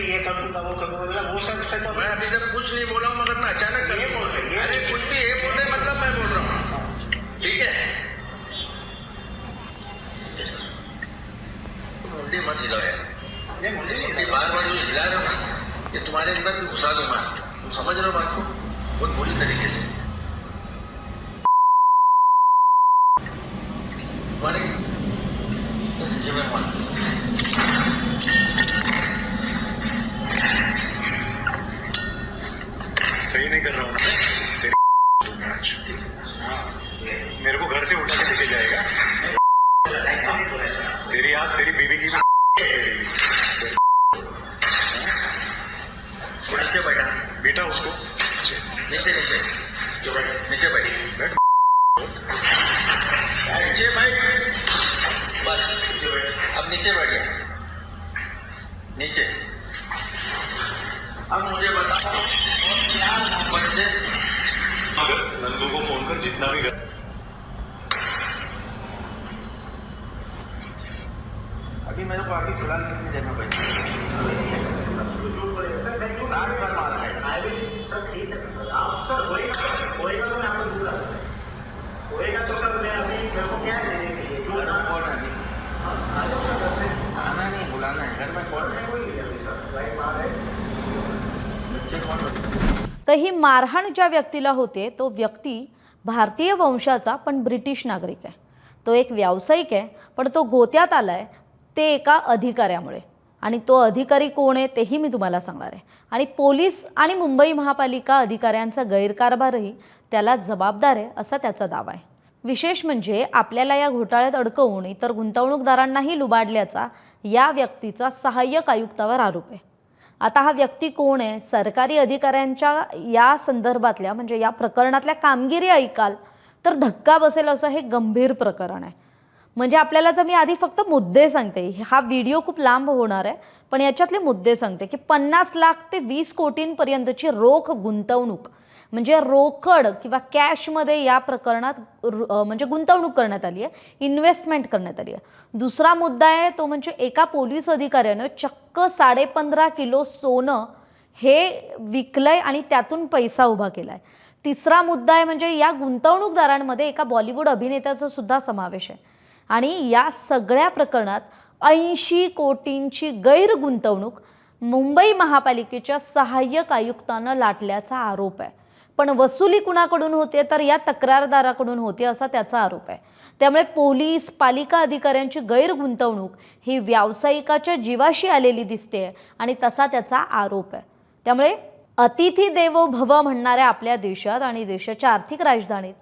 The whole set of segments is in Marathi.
कि ये कर दूंगा वो कर बोला वो सब से तो मैं अभी तक कुछ नहीं बोला हूँ मगर मैं अचानक कर ये बोल रहे, अरे कुछ भी ये बोल रहे मतलब मैं बोल रहा हूँ। ठीक है? मुंडी मत हिलाओ यार। नहीं मुझे नहीं बार बार जो हिला रहे हो ना ये तुम्हारे अंदर भी घुसा दूंगा तुम समझ रहे हो बात को? बहुत बुरी तरीके से। तुम्हारे जीवन मान नहीं कर रहा हूँ आज मेरे को घर से उठा के लेके जाएगा। तेरी आज तेरी बीवी की। नीचे बैठा। बेटा उसको। नीचे नीचे। जो बैठ नीचे बैठ। नीचे बैठ बस अब नीचे बैठ गया नीचे। अब मुझे बताओ क्या नंबर से अगर नंदू को फ़ोन कर जितना भी कर। अभी मेरे को अभी फ़िलहाल कितने देना पैसा सर मैं रात भर मार खाएगा सर ठीक है सर। आप सर होएगा होएगा तो मैं आपको दूँगा सर होएगा तो सर मैं अभी मेरे को क्या देने के लिए? जो कौन है आना नहीं बुलाना है। घर में कौन है? तर ही मारहाण ज्या व्यक्तीला होते तो व्यक्ती भारतीय वंशाचा पण ब्रिटिश नागरिक आहे. तो एक व्यावसायिक आहे पण तो गोत्यात आला आहे ते एका अधिकाऱ्यामुळे. आणि तो अधिकारी कोण आहे तेही मी तुम्हाला सांगणार आहे. आणि पोलीस आणि मुंबई महापालिका अधिकाऱ्यांचा गैरकारभारही त्याला जबाबदार आहे असा त्याचा दावा आहे. विशेष म्हणजे आपल्याला या घोटाळ्यात अडकवून इतर गुंतवणूकदारांनाही लुबाडल्याचा या व्यक्तीचा सहाय्यक आयुक्तावर आरोप आहे. आता हा व्यक्ती कोण आहे? सरकारी अधिकाऱ्यांच्या या संदर्भातल्या म्हणजे या प्रकरणातल्या कामगिरी ऐकाल तर धक्का बसेल असं हे गंभीर प्रकरण आहे. म्हणजे आपल्याला जर मी आधी फक्त मुद्दे सांगते हा व्हिडिओ खूप लांब होणार आहे पण याच्यातले मुद्दे सांगते की पन्नास लाख ते वीस कोटींपर्यंतची रोख गुंतवणूक म्हणजे रोकड किंवा कॅशमध्ये या प्रकरणात रु- म्हणजे गुंतवणूक करण्यात आली आहे इन्व्हेस्टमेंट करण्यात आली आहे. दुसरा मुद्दा आहे तो म्हणजे एका पोलीस अधिकाऱ्यानं चक्क साडेपंधरा किलो सोनं हे विकलंय आणि त्यातून पैसा उभा केला आहे तिसरा मुद्दा आहे म्हणजे या गुंतवणूकदारांमध्ये एका बॉलिवूड अभिनेत्याचा सुद्धा समावेश आहे. आणि या सगळ्या प्रकरणात ऐंशी कोटींची गैरगुंतवणूक मुंबई महापालिकेच्या सहाय्यक आयुक्तानं लाटल्याचा आरोप आहे. पण वसुली कुणाकडून होते तर या तक्रारदाराकडून होते असा त्याचा आरोप आहे. त्यामुळे पोलीस पालिका अधिकाऱ्यांची गैरगुंतवणूक ही व्यावसायिकाच्या जीवाशी आलेली दिसते आणि तसा त्याचा आरोप आहे. त्यामुळे अतिथी देवो भव म्हणणाऱ्या आपल्या देशात आणि देशाच्या आर्थिक राजधानीत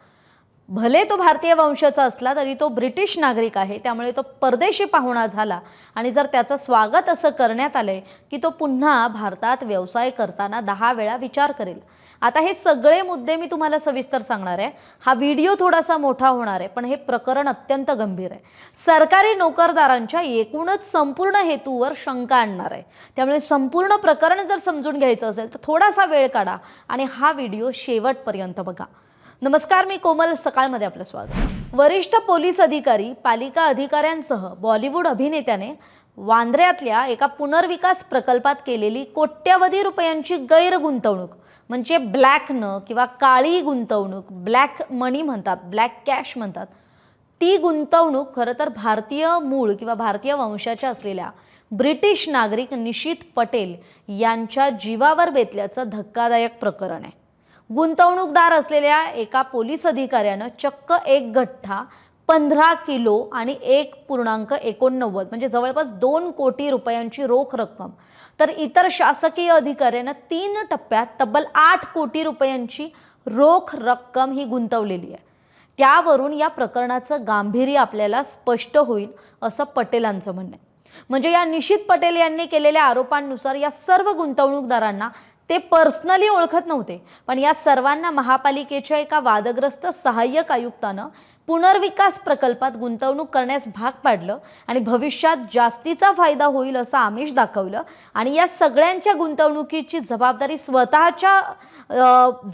भले तो भारतीय वंशाचा असला तरी तो ब्रिटिश नागरिक आहे त्यामुळे तो परदेशी पाहुणा झाला आणि जर त्याचं स्वागत असं करण्यात आलंय की तो पुन्हा भारतात व्यवसाय करताना दहा वेळा विचार करेल. आता हे सगळे मुद्दे मी तुम्हाला सविस्तर सांगणार आहे. हा व्हिडिओ थोडासा मोठा होणार आहे पण हे प्रकरण अत्यंत गंभीर आहे. सरकारी नोकरदारांच्या एकूणच संपूर्ण हेतूवर शंका आणणार आहे. त्यामुळे संपूर्ण प्रकरण जर समजून घ्यायचं असेल तर थोडासा वेळ काढा आणि हा व्हिडिओ शेवटपर्यंत बघा. नमस्कार मी कोमल सकाळमध्ये आपलं स्वागत. वरिष्ठ पोलीस अधिकारी पालिका अधिकाऱ्यांसह बॉलिवूड अभिनेत्याने वांद्र्यातल्या एका पुनर्विकास प्रकल्पात केलेली कोट्यवधी रुपयांची गैरगुंतवणूक म्हणजे ब्लॅकनं किंवा काळी गुंतवणूक ब्लॅक मनी म्हणतात ब्लॅक कॅश म्हणतात ती गुंतवणूक खरं तर भारतीय मूळ किंवा भारतीय वंशाच्या असलेल्या ब्रिटिश नागरिक निशित पटेल यांच्या जीवावर बेतल्याचं धक्कादायक प्रकरण आहे. गुंतवणूकदार असलेल्या एका पोलीस अधिकाऱ्यानं चक्क एक गठ्ठा पंधरा किलो आणि एक पूर्णांक एकोणनव्वद म्हणजे जवळपास दोन कोटी रुपयांची रोख रक्कम. तर इतर शासकीय अधिकाऱ्यानं तीन टप्प्यात तब्बल आठ कोटी रुपयांची रोख रक्कम ही गुंतवलेली आहे. त्यावरून या प्रकरणाचं गांभीर्य आपल्याला स्पष्ट होईल असं पटेलांचं म्हणणं आहे. म्हणजे या निशित पटेल यांनी केलेल्या आरोपांनुसार या सर्व गुंतवणूकदारांना ते पर्सनली ओळखत नव्हते. पण या सर्वांना महापालिकेच्या एका वादग्रस्त सहाय्यक आयुक्तानं पुनर्विकास प्रकल्पात गुंतवणूक करण्यास भाग पाडलं आणि भविष्यात जास्तीचा फायदा होईल असं आमिष दाखवलं. आणि या सगळ्यांच्या गुंतवणुकीची जबाबदारी स्वतःच्या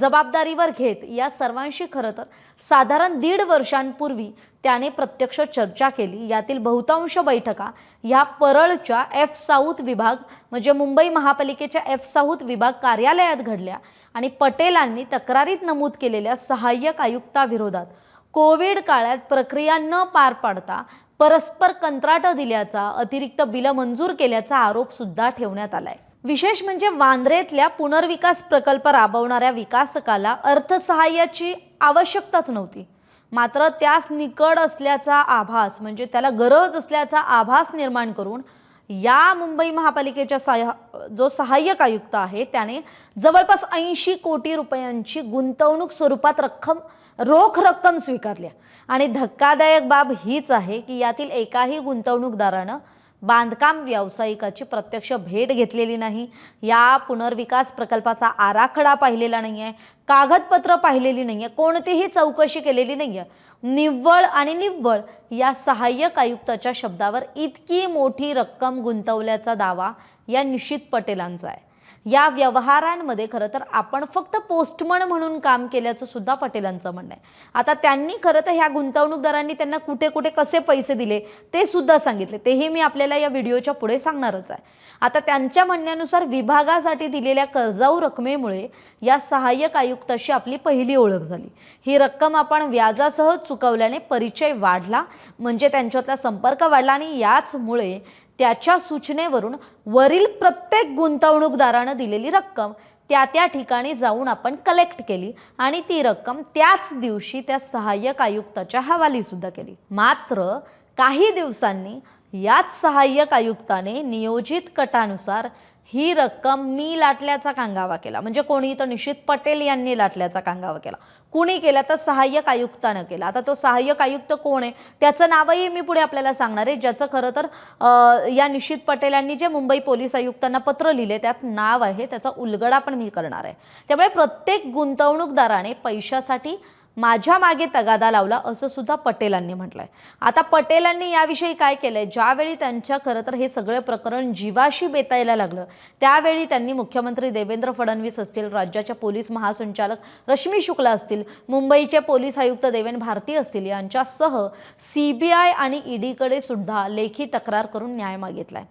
जबाबदारीवर घेत या सर्वांशी खरं तर साधारण दीड वर्षांपूर्वी त्याने प्रत्यक्ष चर्चा केली. यातील बहुतांश बैठका ह्या परळच्या एफ साऊथ विभाग म्हणजे मुंबई महापालिकेच्या एफ साऊथ विभाग कार्यालयात घडल्या आणि पटेलांनी तक्रारीत नमूद केलेल्या सहाय्यक आयुक्ताविरोधात कोविड काळात प्रक्रिया न पार पाडता परस्पर कंत्राटं दिल्याचा अतिरिक्त बिलं मंजूर केल्याचा आरोप सुद्धा ठेवण्यात आलाय. विशेष म्हणजे वांद्रेतल्या पुनर्विकास प्रकल्प राबवणाऱ्या विकासकाला अर्थसहाय्याची आवश्यकताच नव्हती. मात्र त्यास निकड असल्याचा आभास म्हणजे त्याला गरज असल्याचा आभास निर्माण करून या मुंबई महापालिकेच्या सहा जो सहाय्यक आयुक्त आहे त्याने जवळपास ऐंशी कोटी रुपयांची गुंतवणूक स्वरूपात रक्कम रोख रक्कम स्वीकारल्या. आणि धक्कादायक बाब हीच आहे की यातील एकाही गुंतवणूकदारानं बांधकाम व्यावसायिकाची प्रत्यक्ष भेट घेतलेली नाही. या पुनर्विकास प्रकल्पाचा आराखडा पाहिलेला नाही आहे कागदपत्र पाहिलेली नाही आहे कोणतीही चौकशी केलेली नाही आहे निव्वळ आणि निव्वळ या सहाय्यक आयुक्ताच्या शब्दावर इतकी मोठी रक्कम गुंतवल्याचा दावा या निशित पटेलांचा आहे. या व्यवहारांमध्ये खरं तर आपण फक्त पोस्टमन म्हणून काम केल्याचं सुद्धा पटेलांचं म्हणणं आहे. आता त्यांनी खरं तर ह्या गुंतवणूकदारांनी त्यांना कुठे कुठे कसे पैसे दिले ते सुद्धा सांगितले. तेही मी आपल्याला या व्हिडिओच्या पुढे सांगणारच आहे. आता त्यांच्या म्हणण्यानुसार विभागासाठी दिलेल्या कर्जाऊ रकमेमुळे या सहाय्यक आयुक्ताशी आपली पहिली ओळख झाली. ही रक्कम आपण व्याजासह चुकवल्याने परिचय वाढला म्हणजे त्यांच्यातला संपर्क वाढला आणि याचमुळे त्याच्या सूचनेवरून वरील प्रत्येक गुंतवणूकदारानं दिलेली रक्कम त्या त्या ठिकाणी जाऊन आपण कलेक्ट केली आणि ती रक्कम त्याच दिवशी त्या सहाय्यक आयुक्ताच्या हवाली सुद्धा केली. मात्र काही दिवसांनी याच सहाय्यक आयुक्ताने नियोजित कटानुसार ही रक्कम मी लाटल्याचा कांगावा केला. म्हणजे कोणी तर निशित पटेल यांनी लाटल्याचा कांगावा केला. कुणी केला तर सहाय्यक आयुक्तानं केला. आता तो सहाय्यक आयुक्त कोण आहे? त्याचं नावही मी पुढे आपल्याला सांगणार आहे. ज्याचं खरं तर या निश्चित पटेल यांनी जे मुंबई पोलीस आयुक्तांना पत्र लिहिले त्यात नाव आहे. त्याचा उलगडा पण मी करणार आहे. त्यामुळे प्रत्येक गुंतवणूकदाराने पैशासाठी माझ्या मागे तगादा लावला असं सुद्धा पटेलांनी म्हटलंय. आता पटेलांनी याविषयी काय केलंय? ज्यावेळी त्यांच्या खरं तर हे सगळं प्रकरण जीवाशी बेतायला लागलं त्यावेळी त्यांनी मुख्यमंत्री देवेंद्र फडणवीस असतील राज्याच्या पोलीस महासंचालक रश्मी शुक्ला असतील मुंबईचे पोलीस आयुक्त देवेन भारती असतील यांच्यासह सी बी आय आणि ईडीकडे सुद्धा लेखी तक्रार करून न्याय मागितलाय.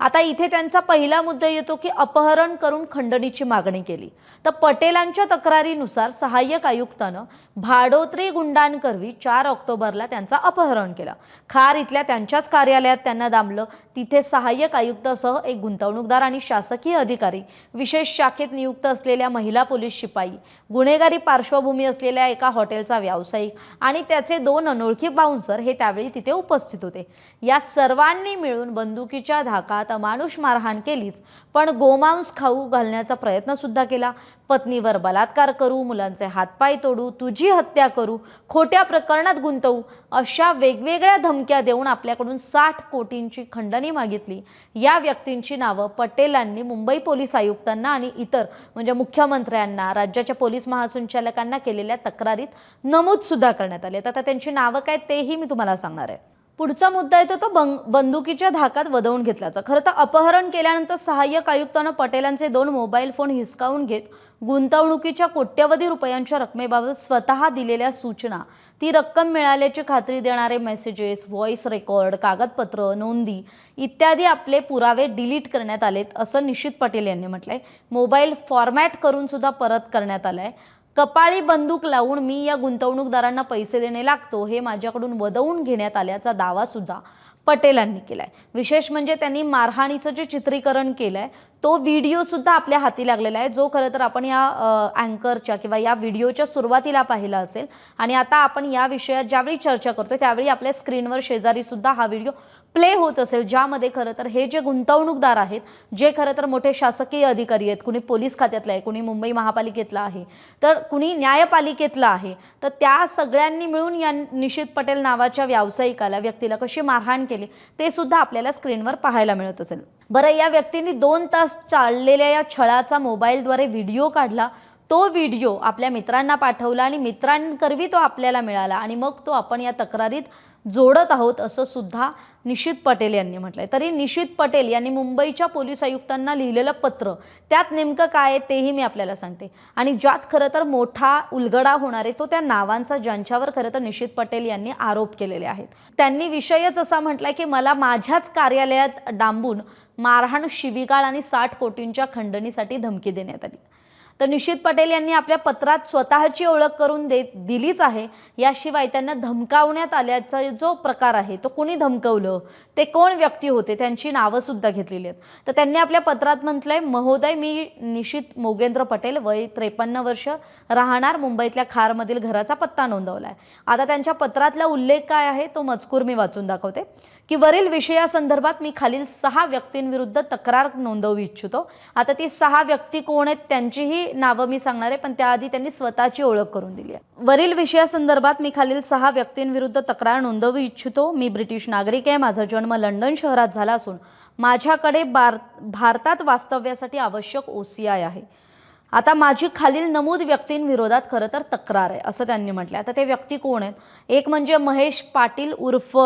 आता इथे त्यांचा पहिला मुद्दा येतो की अपहरण करून खंडणीची मागणी केली. तर पटेलांच्या तक्रारीनुसार सहाय्यक आयुक्तानं भाडोत्री गुंडांकरवी चार ऑक्टोबरला त्यांचा अपहरण केलं. खार इथल्या त्यांच्याच कार्यालयात त्यांना दामलं. तिथे सहाय्यक आयुक्तासह एक गुंतवणूकदार आणि शासकीय अधिकारी विशेष शाखेत नियुक्त असलेल्या महिला पोलीस शिपाई गुन्हेगारी पार्श्वभूमी असलेल्या एका हॉटेलचा व्यावसायिक आणि त्याचे दोन अनोळखी बाउन्सर हे त्यावेळी तिथे उपस्थित होते. या सर्वांनी मिळून बंदुकीच्या धाका धाकात अमानुष मारहाण केलीच पण गोमांस खाऊ घालण्याचा प्रयत्न सुद्धा केला. पत्नीवर बलात्कार करू मुलांचे हातपाय तोडू तुझी हत्या करू खोट्या प्रकरणात गुंतवू अशा वेगवेगळ्या धमक्या देऊन आपल्याकडून साठ कोटींची खंडणी मागितली. या व्यक्तींची नावं पटेलांनी मुंबई पोलीस आयुक्तांना आणि इतर म्हणजे मुख्यमंत्र्यांना राज्याच्या पोलीस महासंचालकांना केलेल्या तक्रारीत नमूद सुद्धा करण्यात आले. आता त्यांची नावं काय तेही मी तुम्हाला सांगणार आहे. पुढचा मुद्दा येतो तो बंग बंदुकीच्या धाकात वदवून घेतल्याचा. खरं तर अपहरण केल्यानंतर सहाय्यक आयुक्तानं पटेलांचे दोन मोबाईल फोन हिसकावून घेत गुंतवणुकीच्या कोट्यवधी रुपयांच्या रकमेबाबत स्वतः दिलेल्या सूचना. ती रक्कम मिळाल्याची खात्री देणारे मेसेजेस व्हॉइस रेकॉर्ड कागदपत्र नोंदी इत्यादी आपले पुरावे डिलीट करण्यात आलेत असं निश्चित पटेल यांनी म्हटलंय. मोबाईल फॉर्मॅट करून सुद्धा परत करण्यात आलाय. कपाळी बंदूक लावून मी या गुंतवणूकदारांना पैसे देणे लागतो हे माझ्याकडून वदवून घेण्यात आल्याचा दावा सुद्धा पटेलांनी केलाय. विशेष म्हणजे त्यांनी मारहाणीचं जे चित्रीकरण केलंय तो व्हिडिओ सुद्धा आपल्या हाती लागलेला आहे. जो खरं तर आपण या अँकरच्या किंवा या व्हिडिओच्या सुरुवातीला पाहिला असेल आणि आता आपण या विषयात ज्यावेळी चर्चा करतोय त्यावेळी आपल्या स्क्रीनवर शेजारी सुद्धा हा व्हिडिओ प्ले होत असेल ज्यामध्ये खरं तर हे जे गुंतवणूकदार आहेत जे खरं तर मोठे शासकीय अधिकारी आहेत कुणी पोलीस खात्यातलं आहे कुणी मुंबई महापालिकेतलं आहे तर कुणी न्यायपालिकेतलं आहे तर त्या सगळ्यांनी मिळून या निशित पटेल नावाच्या व्यावसायिकाला व्यक्तीला कशी मारहाण केली ते सुद्धा आपल्याला स्क्रीनवर पाहायला मिळत असेल. बरं या व्यक्तींनी दोन तास चाललेल्या या छळाचा मोबाईलद्वारे व्हिडिओ काढला तो व्हिडिओ आपल्या मित्रांना पाठवला आणि मित्रांकरवी तो आपल्याला मिळाला. आणि मग तो आपण या तक्रारीत जोडत आहोत असं सुद्धा निशित पटेल यांनी म्हटलं आहे तरी निशित पटेल यांनी मुंबईच्या पोलीस आयुक्तांना लिहिलेलं पत्र त्यात नेमकं काय आहे तेही मी आपल्याला सांगते. आणि ज्यात खरं तर मोठा उलगडा होणार आहे तो त्या नावांचा ज्यांच्यावर खरं तर निशित पटेल यांनी आरोप केलेले आहेत. त्यांनी विषयच असा म्हटलाय की मला माझ्याच कार्यालयात डांबून मारहाण शिवीगाळ आणि साठ कोटींच्या खंडणीसाठी धमकी देण्यात आली. तर निशित पटेल यांनी आपल्या पत्रात स्वतःची ओळख करून दे दिलीच आहे. याशिवाय त्यांना धमकावण्यात आल्याचा जो प्रकार आहे तो कोणी धमकवलं? ते कोण व्यक्ती होते? त्यांची नावं सुद्धा घेतलेली आहेत. तर त्यांनी आपल्या पत्रात म्हटलंय महोदय मी निशित मोगेंद्र पटेल वय त्रेपन्न वर्ष राहणार मुंबईतल्या खारमधील घराचा पत्ता नोंदवलाय. आता त्यांच्या पत्रातला उल्लेख काय आहे तो मजकूर मी वाचून दाखवते. की वरील विषयासंदर्भात मी खालील सहा व्यक्तींविरुद्ध तक्रार नोंदवू इच्छितो. आता ती सहा व्यक्ती कोण आहेत त्यांचीही नावं मी सांगणार आहे पण त्याआधी त्यांनी स्वतःची ओळख करून दिली आहे. वरील विषयासंदर्भात मी खालील सहा व्यक्तींविरुद्ध तक्रार नोंदवू इच्छितो. मी ब्रिटिश नागरिक आहे माझा जन्म लंडन शहरात झाला असून. माझ्याकडे बार भारतात वास्तव्यासाठी आवश्यक ओ सी आय आहे. आता माझी खालील नमूद व्यक्तींविरोधात खरं तर तक्रार आहे असं त्यांनी म्हटलं आता ते व्यक्ती कोण आहेत? एक म्हणजे महेश पाटील उर्फ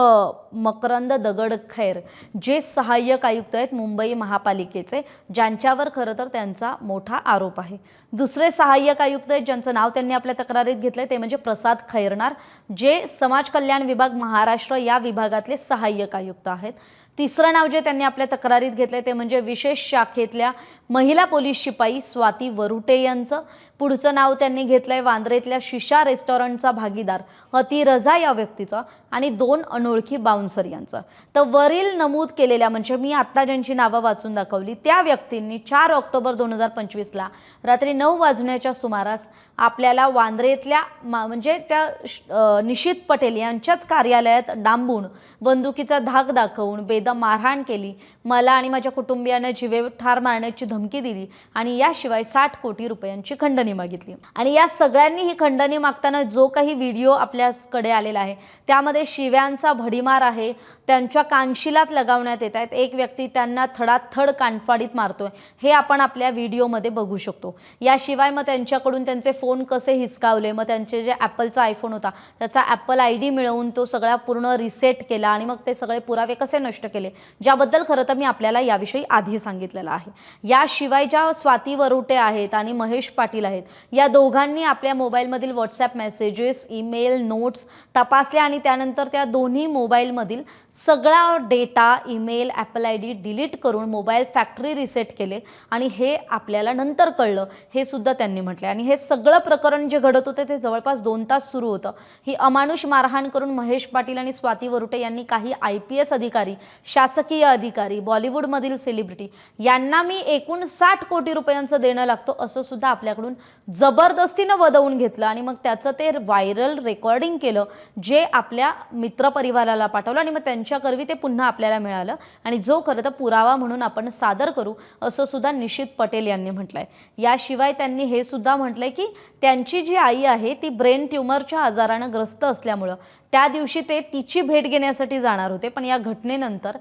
मकरंद दगडखैर जे सहाय्यक आयुक्त आहेत मुंबई महापालिकेचे ज्यांच्यावर खरं तर त्यांचा मोठा आरोप आहे. दुसरे सहाय्यक आयुक्त आहेत ज्यांचं नाव त्यांनी आपल्या तक्रारीत घेतलंय ते म्हणजे प्रसाद खैरनार जे समाज कल्याण विभाग महाराष्ट्र या विभागातले सहाय्यक आयुक्त आहेत. तिसरं नाव जे त्यांनी आपल्या तक्रारीत घेतलं ते म्हणजे विशेष शाखेतल्या महिला पोलीस शिपाई स्वाती वरुटे यांचं. पुढचं नाव त्यांनी घेतलंय वांद्रेतल्या शिशा रेस्टॉरंटचा भागीदार अति रजा या व्यक्तीचा आणि दोन अनोळखी बाउन्सर यांचं. तर वरील नमूद केलेल्या म्हणजे मी आत्ता ज्यांची नावं वाचून दाखवली त्या व्यक्तींनी चार ऑक्टोबर दोन हजार पंचवीसला रात्री नऊ वाजण्याच्या सुमारास आपल्याला वांद्रेतल्या मा म्हणजे त्या श- निशित पटेल यांच्याच कार्यालयात डांबून बंदुकीचा धाक दाखवून बेदम मारहाण केली. मला आणि माझ्या कुटुंबियांना जिवे ठार मारण्याची धमकी दिली आणि याशिवाय साठ कोटी रुपयांची खंडणी मागितली. आणि या सगळ्यांनी ही खंडणी मागताना जो काही व्हिडिओ आपल्याकडे आलेला आहे त्यामध्ये शिव्यांचा भडीमार आहे त्यांच्या कानशिलात लगावण्यात येत आहेत. एक व्यक्ती त्यांना थडाथड कानफाडीत मारतोय. हे आपण आपल्या व्हिडिओमध्ये बघू शकतो. याशिवाय मग त्यांच्याकडून त्यांचे फोन कसे हिसकावले? मग त्यांचे जे ॲपलचा आयफोन होता त्याचा ॲपल आय डी मिळवून तो सगळा पूर्ण रिसेट केला आणि मग ते सगळे पुरावे कसे नष्ट केले? ज्याबद्दल खरं तर मी आपल्याला याविषयी आधी सांगितलेलं आहे. याशिवाय ज्या स्वाती वरुटे आहेत आणि महेश पाटील आहेत या दोघांनी आपल्या मोबाईलमधील व्हॉट्सॲप मेसेजेस ईमेल नोट्स तपासल्या आणि त्यानंतर त्या दोन्ही मोबाईलमधील सगळा data email Apple I D delete करून मोबाईल फॅक्टरी रिसेट केले आणि हे आपल्याला नंतर कळलं. हे सुद्धा त्यांनी म्हटले आणि हे सगळं प्रकरण जे घडत होते ते जवळपास दोन तास सुरू होतं. ही अमानुष मारहाण करून महेश पाटील आणि स्वाती वरुटे यांनी काही आय पी एस अधिकारी शासकीय अधिकारी बॉलिवूडमधील सेलिब्रिटी यांना मी एकूण साठ कोटी रुपयांचं देणं लागतो असं सुद्धा आपल्याकडून जबरदस्तीनं वदवून घेतलं आणि मग त्याचं ते व्हायरल रेकॉर्डिंग केलं जे आपल्या मित्रपरिवाराला पाठवलं आणि मग त्यांच्याकरवी ते पुन्हा आपल्याला मिळालं. आणि जो खरं तर पुरावा म्हणून आपण सादर करू असं सुद्धा निशित पटेल यांनी म्हटलंय. याशिवाय त्यांनी हे सुद्धा म्हटलंय की त्यांची जी आई आहे ती ब्रेन ट्युमरच्या आजारानं ग्रस्त असल्यामुळं त्या दिवशी ते तिची भेट घेण्यासाठी जाणार होते. पण या घटनेनंतर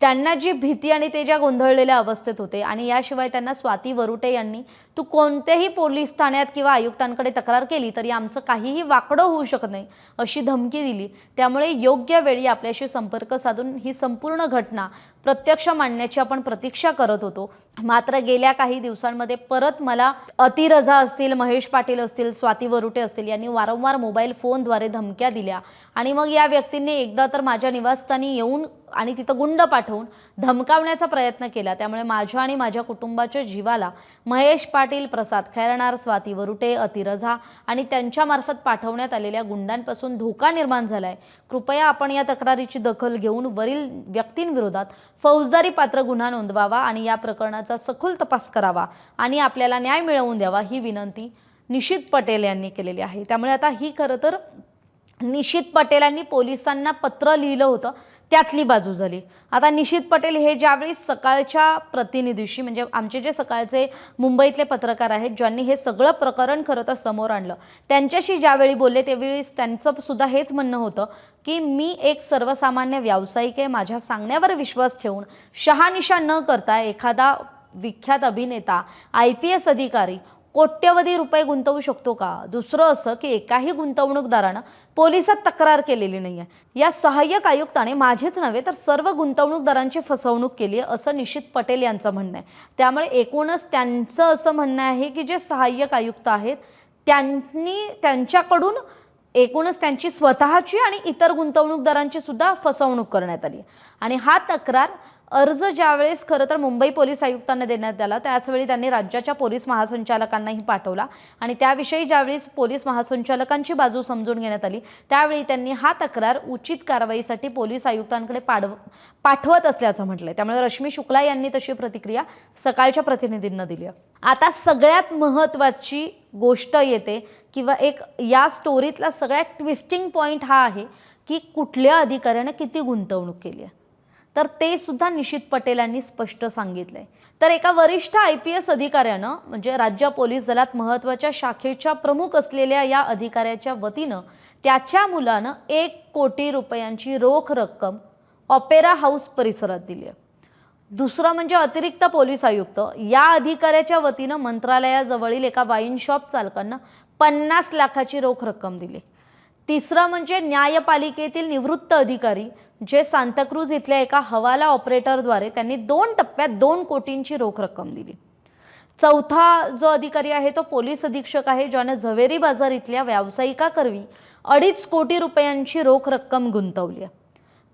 त्यांना जी भीती आणि ते ज्या गोंधळलेल्या अवस्थेत होते आणि याशिवाय त्यांना स्वाती वरुटे यांनी तू कोणत्याही पोलीस ठाण्यात किंवा आयुक्तांकडे तक्रार केली तरी आमचं काहीही वाकडं होऊ शकत नाही अशी धमकी दिली. त्यामुळे योग्य वेळी आपल्याशी संपर्क साधून ही संपूर्ण घटना प्रत्यक्ष मांडण्याची आपण प्रतीक्षा करत होतो. मात्र गेल्या काही दिवसांमध्ये परत मला अतिरजा असतील महेश पाटील असतील स्वाती वरुटे असतील यांनी वारंवार मोबाईल फोनद्वारे धमक्या दिल्या. आणि मग या व्यक्तींनी एकदा तर माझ्या निवासस्थानी येऊन आणि तिथं गुंड पाठवून धमकावण्याचा प्रयत्न केला. त्यामुळे माझ्या आणि माझ्या कुटुंबाच्या जीवाला महेश पाटील प्रसाद खैरणार स्वाती वरुटे अतिरझा आणि त्यांच्यामार्फत पाठवण्यात आलेल्या गुंडांपासून धोका निर्माण झालाय. कृपया आपण या तक्रारीची दखल घेऊन वरील व्यक्तींविरोधात फौजदारी पात्र गुन्हा नोंदवावा आणि या प्रकरणाचा सखोल तपास करावा आणि आपल्याला न्याय मिळवून द्यावा ही विनंती निशित पटेल यांनी केलेली आहे. त्यामुळे आता ही खरं तर निशित पटेलांनी पोलिसांना पत्र लिहिलं होतं. त्यातली बाजू झाली. आता निशित पटेल हे ज्यावेळी सकाळच्या प्रतिनिधीशी म्हणजे आमचे जे सकाळचे मुंबईतले पत्रकार आहेत ज्यांनी हे सगळं प्रकरण खरं तर समोर आणलं. त्यांच्याशी ज्यावेळी बोलले त्यावेळी त्यांचं सुद्धा हेच म्हणणं होतं की मी एक सर्वसामान्य व्यावसायिक आहे माझ्या सांगण्यावर विश्वास ठेवून शहानिशा न करता एखादा विख्यात अभिनेता आय पी एस अधिकारी कोट्यवधी रुपये गुंतवू शकतो का? दुसरं असं की एकाही गुंतवणूकदारानं पोलिसात तक्रार केलेली नाही आहे या सहाय्यक आयुक्ताने माझेच नव्हे तर सर्व गुंतवणूकदारांची फसवणूक केली आहे असं निशित पटेल यांचं म्हणणं आहे. त्यामुळे एकूणच त्यांचं असं म्हणणं आहे की जे सहाय्यक आयुक्त आहेत त्यांनी त्यांच्याकडून एकूणच त्यांची स्वतःची आणि इतर गुंतवणूकदारांची सुद्धा फसवणूक करण्यात आली आणि हा तक्रार अर्ज ज्यावेळेस खरं तर मुंबई पोलीस आयुक्तांना देण्यात आला त्याचवेळी त्यांनी राज्याच्या पोलीस महासंचालकांनाही पाठवला. आणि त्याविषयी ज्यावेळेस पोलीस महासंचालकांची बाजू समजून घेण्यात आली त्यावेळी त्यांनी हा तक्रार उचित कारवाईसाठी पोलीस आयुक्तांकडे पाडव पाठवत असल्याचं म्हटलंय. त्यामुळे रश्मी शुक्ला यांनी तशी प्रतिक्रिया सकाळच्या प्रतिनिधींना दिली आहे. आता सगळ्यात महत्त्वाची गोष्ट येते किंवा एक या स्टोरीतला सगळ्यात ट्विस्टिंग पॉईंट हा आहे की कुठल्या अधिकाऱ्यानं किती गुंतवणूक केली आहे. तर ते सुद्धा निशित पटेल यांनी स्पष्ट सांगितलंय. तर एका वरिष्ठ आय पी एस अधिकाऱ्यानं म्हणजे राज्य पोलीस दलात महत्त्वाच्या शाखेच्या प्रमुख असलेल्या या अधिकाऱ्याच्या वतीनं त्याच्या मुलानं एक कोटी रुपयांची रोख रक्कम ऑपेरा हाऊस परिसरात दिली आहे. दुसरं म्हणजे अतिरिक्त पोलीस आयुक्त या अधिकाऱ्याच्या वतीनं मंत्रालयाजवळील एका वाईन शॉप चालकांना पन्नास लाखाची रोख रक्कम दिली. तिसरं म्हणजे न्यायपालिकेतील निवृत्त अधिकारी जे सांताक्रूज इथल्या एका हवाला ऑपरेटरद्वारे त्यांनी दोन टप्प्यात दोन कोटींची रोख रक्कम दिली. चौथा जो अधिकारी आहे तो पोलीस अधीक्षक आहे ज्यानं झवेरी बाजार इथल्या व्यावसायिकाकरवी अडीच कोटी रुपयांची रोख रक्कम गुंतवली आहे.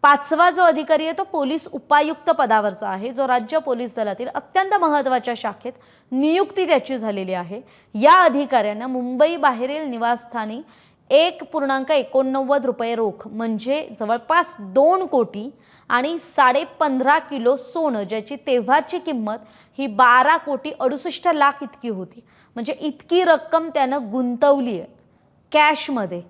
पाचवा जो अधिकारी आहे तो पोलीस उपायुक्त पदावरचा आहे जो राज्य पोलीस दलातील अत्यंत महत्त्वाच्या शाखेत नियुक्ती त्याची झालेली आहे. या अधिकाऱ्यांना मुंबई बाहेरील निवासस्थानी एक पूर्णांक एकोणनव्वद रुपये रोख म्हणजे जवळपास दोन कोटी आणि साडे पंधरा किलो सोनं ज्याची तेव्हाची किंमत ही बारा कोटी अडुसष्ट लाख इतकी होती. म्हणजे इतकी रक्कम त्यानं गुंतवली आहे कॅशमध्ये.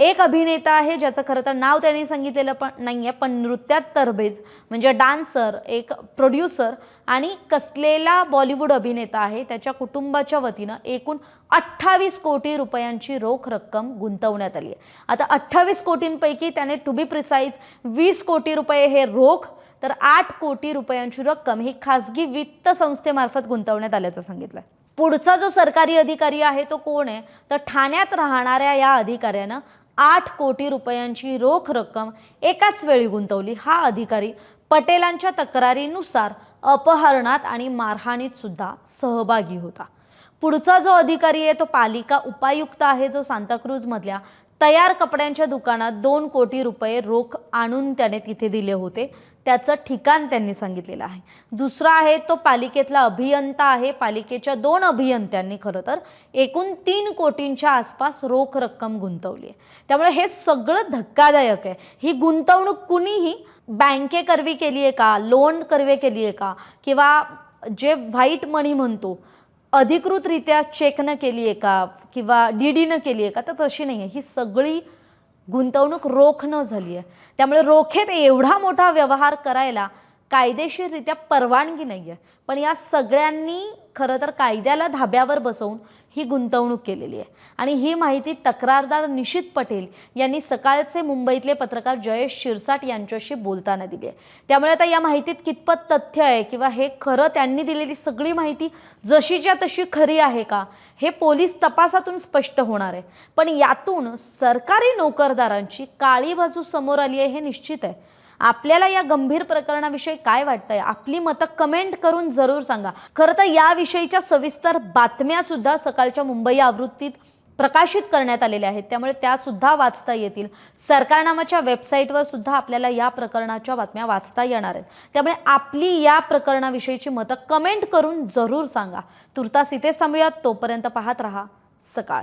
एक अभिनेता आहे ज्याचं खरं तर नाव त्यांनी सांगितलेलं पण नाही आहे पण नृत्यात तरबेज. म्हणजे डान्सर एक प्रोड्युसर आणि कसलेला बॉलिवूड अभिनेता आहे त्याच्या कुटुंबाच्या वतीनं एकूण अठ्ठावीस कोटी रुपयांची रोख रक्कम गुंतवण्यात आली आहे आता अठ्ठावीस कोटींपैकी त्याने टू बी प्रिसाईज वीस कोटी रुपये हे रोख तर आठ कोटी रुपयांची रक्कम ही खासगी वित्त संस्थेमार्फत गुंतवण्यात आल्याचं सांगितलं पुढचा जो सरकारी अधिकारी आहे तो कोण आहे? तर ठाण्यात राहणाऱ्या या अधिकाऱ्यानं आठ कोटी रुपयांची रोख रक्कम एकाच वेळी गुंतवली. हा अधिकारी पटेलांच्या तक्रारीनुसार अपहरणात आणि मारहाणीत सुद्धा सहभागी होता. पुढचा जो अधिकारी आहे तो पालिका उपायुक्त आहे जो सांताक्रूजमधल्या तयार कपड्यांच्या दुकानात दोन कोटी रुपये रोख आणून त्याने तिथे दिले होते. त्याचं ठिकाण त्यांनी सांगितलेलं आहे. दुसरा आहे तो पालिकेतला अभियंता आहे. पालिकेच्या दोन अभियंत्यांनी खरं तर एकूण तीन कोटींच्या आसपास रोख रक्कम गुंतवली आहे. त्यामुळे हे सगळं धक्कादायक आहे. ही गुंतवणूक कुणीही बँकेकरवी केली आहे का? लोन करवे केली आहे का? किंवा जे व्हाईट मनी म्हणतो अधिकृतरित्या चेकनं केली आहे का? किंवा डी डीनं केली आहे का? तर तशी नाही आहे. ही सगळी गुंतवणूक रोख न झाली आहे त्यामुळे रोखेत एवढा मोठा व्यवहार करायला कायदेशीररित्या परवानगी नाही आहे पण या सगळ्यांनी खरं तर कायद्याला धाब्यावर बसवून ही गुंतवणूक केलेली आहे. आणि ही माहिती तक्रारदार निशित पटेल यांनी सकाळचे मुंबईतले पत्रकार जयेश शिरसाट यांच्याशी बोलताना दिली आहे. त्यामुळे आता या माहितीत कितपत तथ्य आहे किंवा हे खरं त्यांनी दिलेली सगळी माहिती जशीच्या तशी खरी आहे का हे पोलीस तपासातून स्पष्ट होणार आहे. पण यातून सरकारी नोकरदारांची काळी बाजू समोर आली आहे हे निश्चित आहे. आपल्याला या गंभीर प्रकरणाविषयी काय वाटतंय? आपली मतं कमेंट करून जरूर सांगा. खरं तर याविषयीच्या सविस्तर बातम्या सुद्धा सकाळच्या मुंबई आवृत्तीत प्रकाशित करण्यात आलेल्या आहेत. त्यामुळे त्या सुद्धा वाचता येतील. सरकारनामाच्या वेबसाईटवर सुद्धा आपल्याला या प्रकरणाच्या बातम्या वाचता येणार आहेत. त्यामुळे आपली या प्रकरणाविषयीची मतं कमेंट करून जरूर सांगा. तुर्तास इथेच थांबूयात. तोपर्यंत पाहत रहा सकाळ.